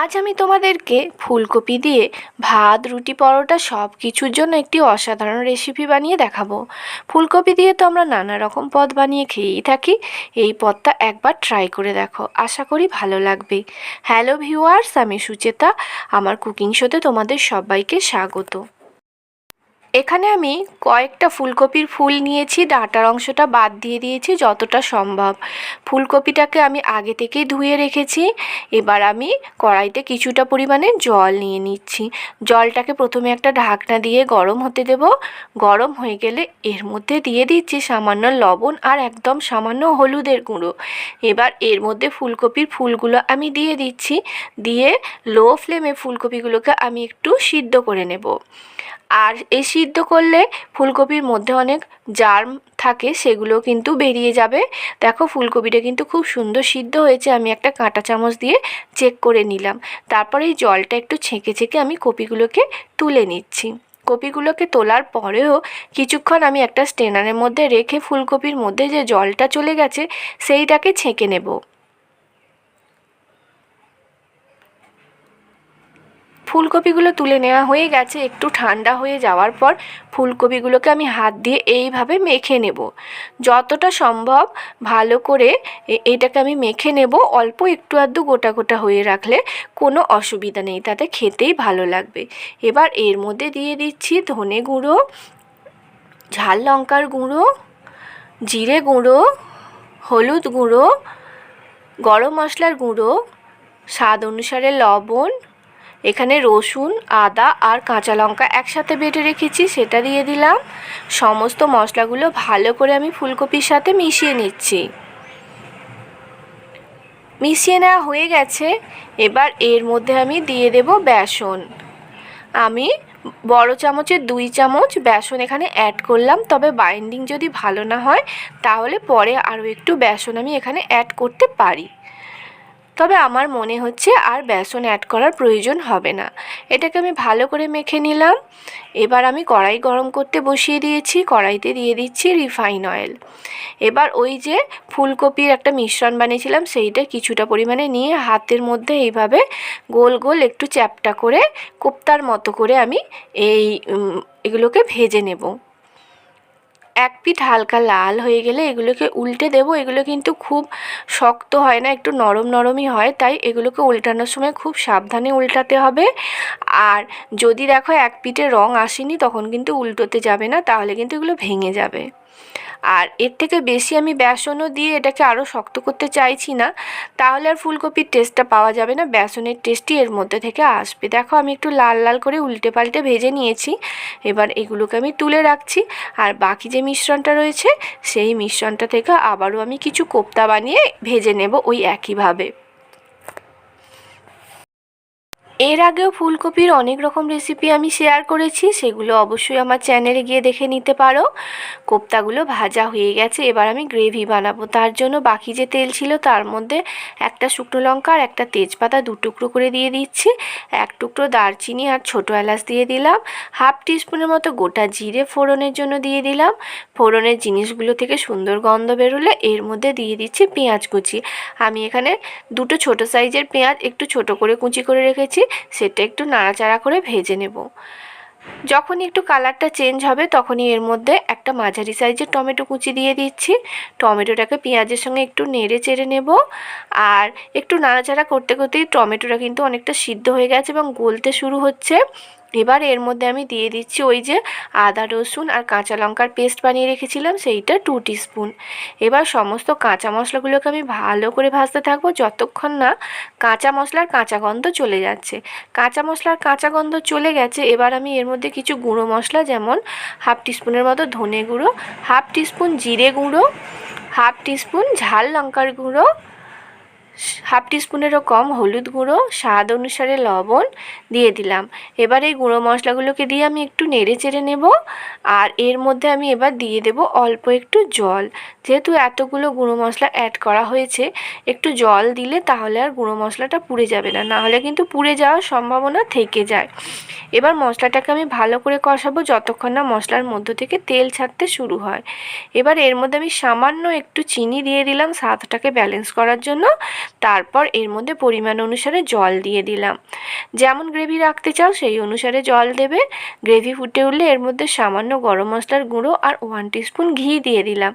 আজ আমি তোমাদেরকে ফুলকপি দিয়ে ভাত, রুটি, পরোটা সব কিছুর জন্য একটি অসাধারণ রেসিপি বানিয়ে দেখাবো। ফুলকপি দিয়ে তো আমরা নানা রকম পদ বানিয়ে খেয়েই থাকি। এই পদটা একবার ট্রাই করে দেখো, আশা করি ভালো লাগবে। হ্যালো ভিউয়ার্স আমি সুচেতা। আমার কুকিং শোতে তোমাদের সবাইকে স্বাগত। এখানে আমি কয়েকটা ফুলকপির ফুল নিয়েছি, ডাঁটার অংশটা বাদ দিয়ে দিয়েছি যতটা সম্ভব। ফুলকপিটাকে আমি আগে থেকেই ধুয়ে রেখেছি, এবার আমি কড়াইতে কিছুটা পরিমাণে জল নিয়ে নিচ্ছি। জলটাকে প্রথমে একটা ঢাকনা দিয়ে গরম হতে দেব। গরম হয়ে গেলে এর মধ্যে দিয়ে দিচ্ছি সামান্য লবণ আর একদম সামান্য হলুদের গুঁড়ো। এবার এর মধ্যে ফুলকপির ফুলগুলো আমি দিয়ে দিচ্ছি। দিয়ে লো ফ্লেমে ফুলকপিগুলোকে আমি একটু সিদ্ধ করে নেব। আর এই সিদ্ধ করলে ফুলকপির মধ্যে অনেক জার্ম থাকে সেগুলো কিন্তু বেরিয়ে যাবে। দেখো ফুলকপিটা কিন্তু খুব সুন্দর সিদ্ধ হয়েছে, আমি একটা কাঁটা চামচ দিয়ে চেক করে নিলাম। তারপরে এই জলটা একটু ছেঁকে ছেঁকে আমি কপিগুলোকে তুলে নিচ্ছি। কপিগুলোকে তোলার পরেও কিছুক্ষণ আমি একটা স্টেনারের মধ্যে রেখে ফুলকপির মধ্যে যে জলটা চলে গেছে, সেইটাকে ছেঁকে নেব। ফুলকপিগুলো তুলে নেওয়া হয়ে গেছে, একটু ঠান্ডা হয়ে যাওয়ার পর ফুলকপিগুলোকে আমি হাত দিয়ে এইভাবে মেখে নেব। যতটা সম্ভব ভালো করে এটাকে আমি মেখে নেব, অল্প একটু আধটু গোটা গোটা হয়ে রাখলে কোনো অসুবিধা নেই, তাতে খেতেই ভালো লাগবে। এবার এর মধ্যে দিয়ে দিচ্ছি ধনে গুঁড়ো, ঝাল লঙ্কার গুঁড়ো, জিরে গুঁড়ো, হলুদ গুঁড়ো, গরম মশলার গুঁড়ো, স্বাদ অনুসারে লবণ এখানে রসুন, আদা আর কাঁচা লঙ্কা একসাথে বেটে রেখেছি, সেটা দিয়ে দিলাম। সমস্ত মশলাগুলো ভালো করে আমি ফুলকপির সাথে মিশিয়ে নিচ্ছি। মিশিয়ে নেওয়া হয়ে গেছে। এবার এর মধ্যে আমি দিয়ে দেব বেসন। আমি বড় চামচের দুই চামচ বেসন এখানে অ্যাড করলাম, তবে বাইন্ডিং যদি ভালো না হয়, তাহলে পরে আরও একটু বেসন আমি এখানে অ্যাড করতে পারি। তবে আমার মনে হচ্ছে আর বেসন অ্যাড করার প্রয়োজন হবে না। এটাকে আমি ভালো করে মেখে নিলাম। এবার আমি কড়াই গরম করতে বসিয়ে দিয়েছি, কড়াইতে দিয়ে দিচ্ছি রিফাইন অয়েল এবার ওই যে ফুলকপির একটা মিশ্রণ বানিয়েছিলাম, সেইটা কিছুটা পরিমাণে নিয়ে হাতের মধ্যে এইভাবে গোল গোল একটু চ্যাপটা করে কোপ্তার মতো করে আমি এই এগুলোকে ভেজে নেব। এক পিঠ হালকা লাল হয়ে গেলে এগুলোকে উল্টে দেব। এগুলো কিন্তু খুব শক্ত হয় না, একটু নরম নরমই হয়, তাই এগুলোকে উল্টানোর সময় খুব সাবধানে উল্টাতে হবে। আর যদি দেখো এক পিঠে রং আসেনি, তখন কিন্তু উল্টোতে যাবে না, তাহলে কিন্তু এগুলো ভেঙে যাবে। আর এর থেকে বেশি আমি বেসনও দিয়ে এটাকে আরও শক্ত করতে চাইছি না, তাহলে আর ফুলকপির টেস্টটা পাওয়া যাবে না, বেসনের টেস্টই এর মধ্যে থেকে আসবে। দেখো, আমি একটু লাল লাল করে উল্টে পাল্টে ভেজে নিয়েছি, এবার এগুলোকে আমি তুলে রাখছি, আর বাকি যে মিশ্রণটা রয়েছে, সেই মিশ্রণটা থেকে আবারও আমি কিছু কোপ্তা বানিয়ে ভেজে নেব ওই একইভাবে। এর আগেও ফুলকপির অনেক রকম রেসিপি আমি শেয়ার করেছি, সেগুলো অবশ্যই আমার চ্যানেলে গিয়ে দেখে নিতে পারো। কোপ্তাগুলো ভাজা হয়ে গেছে, এবার আমি গ্রেভি বানাবো। তার জন্য বাকি যে তেল ছিল তার মধ্যে একটা শুকনো লঙ্কা আর একটা তেজপাতা দু টুকরো করে দিয়ে দিচ্ছি। এক টুকরো দারচিনি আর ছোটো এলাচ দিয়ে দিলাম। হাফ টিস্পুনের মতো গোটা জিরে ফোড়নের জন্য দিয়ে দিলাম। ফোড়নের জিনিসগুলো থেকে সুন্দর গন্ধ বেরোলে এর মধ্যে দিয়ে দিচ্ছি পেঁয়াজ কুচি। আমি এখানে দুটো ছোট সাইজের পেঁয়াজ একটু ছোট করে কুচি করে রেখেছি। সেটা একটু নাড়াচাড়া করে ভেজে নেব। যখনই একটু কালারটা চেঞ্জ হবে, তখনই এর মধ্যে একটা মাঝারি সাইজের টমেটো কুচি দিয়ে দিচ্ছি। টমেটোটাকে পেঁয়াজের সঙ্গে একটু নেড়ে চেড়ে নেব। আর একটু নাড়াচাড়া করতে, করতেই টমেটোটা কিন্তু অনেকটা সিদ্ধ হয়ে গেছে এবং গলতে শুরু হচ্ছে। এবার এর মধ্যে আমি দিয়ে দিচ্ছি ওই যে আদা, রসুন আর কাঁচা লঙ্কার পেস্ট বানিয়ে রেখেছিলাম, সেইটা টু স্পুন এবার সমস্ত কাঁচা মশলাগুলোকে আমি ভালো করে ভাজতে থাকব, যতক্ষণ না কাঁচা মশলার কাঁচা গন্ধ চলে যাচ্ছে। কাঁচা মশলার কাঁচা গন্ধ চলে গেছে, এবার আমি এর মধ্যে কিছু গুঁড়ো মশলা, যেমন হাফ টিস্পুনের মতো ধনে গুঁড়ো হাফ টিস্পুন জিরে গুঁড়ো হাফ টিস্পুন ঝাল লঙ্কার গুঁড়ো হাফ টিস্পুনেরও কম হলুদ গুঁড়ো, স্বাদ অনুসারে লবণ দিয়ে দিলাম। এবার এই গুঁড়ো মশলাগুলোকে দিয়ে আমি একটু নেড়ে চেড়ে নেব আর এর মধ্যে আমি এবার দিয়ে দেব অল্প একটু জল। যেহেতু এতগুলো গুঁড়ো মশলা অ্যাড করা হয়েছে, একটু জল দিলে তাহলে আর গুঁড়ো মশলাটা পুড়ে যাবে না, নাহলে কিন্তু পুড়ে যাওয়ার সম্ভাবনা থেকে যায়। এবার মশলাটাকে আমি ভালো করে কষাবো যতক্ষণ না মশলার মধ্য থেকে তেল ছাড়তে শুরু হয়। এবার এর মধ্যে আমি সামান্য একটু চিনি দিয়ে দিলাম স্বাদটাকে ব্যালেন্স করার জন্য। তারপর এর মধ্যে পরিমাণ অনুসারে জল দিয়ে দিলাম। যেমন গ্রেভি রাখতে চাও, সেই অনুসারে জল দেবে। গ্রেভি ফুটে উঠলে এর মধ্যে সামান্য গরম মশলার গুঁড়ো আর ওয়ান টিস্পুন ঘি দিয়ে দিলাম।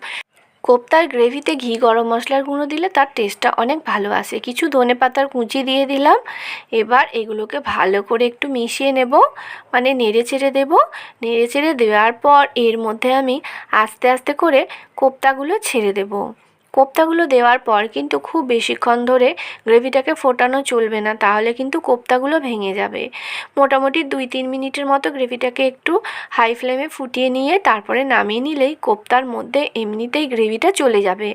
কোপ্তার গ্রেভিতে ঘি গরম মশলার গুঁড়ো দিলে তার টেস্টটা অনেক ভালো আসে। কিছু ধনে পাতার কুচি দিয়ে দিলাম। এবার এগুলোকে ভালো করে একটু মিশিয়ে নেব। মানে নেড়ে চেড়ে দেবো। নেড়ে চেড়ে দেওয়ার পর এর মধ্যে আমি আস্তে আস্তে করে কোপ্তাগুলো ছেড়ে দেবো। কোপ্তাগুলো দেওয়ার পর কিন্তু খুব বেশিক্ষণ ধরে গ্রেভিটাকে ফোটানো চলবে না, তাহলে কিন্তু কোপ্তাগুলো ভেঙে যাবে। মোটামুটি দুই তিন মিনিটের মতো গ্রেভিটাকে একটু হাই ফ্লেমে ফুটিয়ে নিয়ে তারপরে নামিয়ে নিলেই কোপ্তার মধ্যে এমনিতেই গ্রেভিটা চলে যাবে।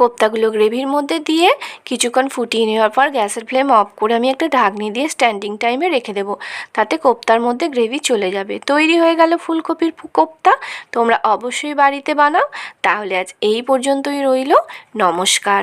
কোপ্তাগুলো গ্রেভির মধ্যে দিয়ে কিছুক্ষণ ফুটিয়ে নেওয়ার পর গ্যাসের ফ্লেম অফ করে আমি একটা ঢাকনি দিয়ে স্ট্যান্ডিং টাইমে রেখে দেবো। তাতে কোপ্তার মধ্যে গ্রেভি চলে যাবে। তৈরি হয়ে গেল ফুলকপির কোপ্তা। তোমরা অবশ্যই বাড়িতে বানাও। তাহলে আজ এই পর্যন্তই রইল। নমস্কার।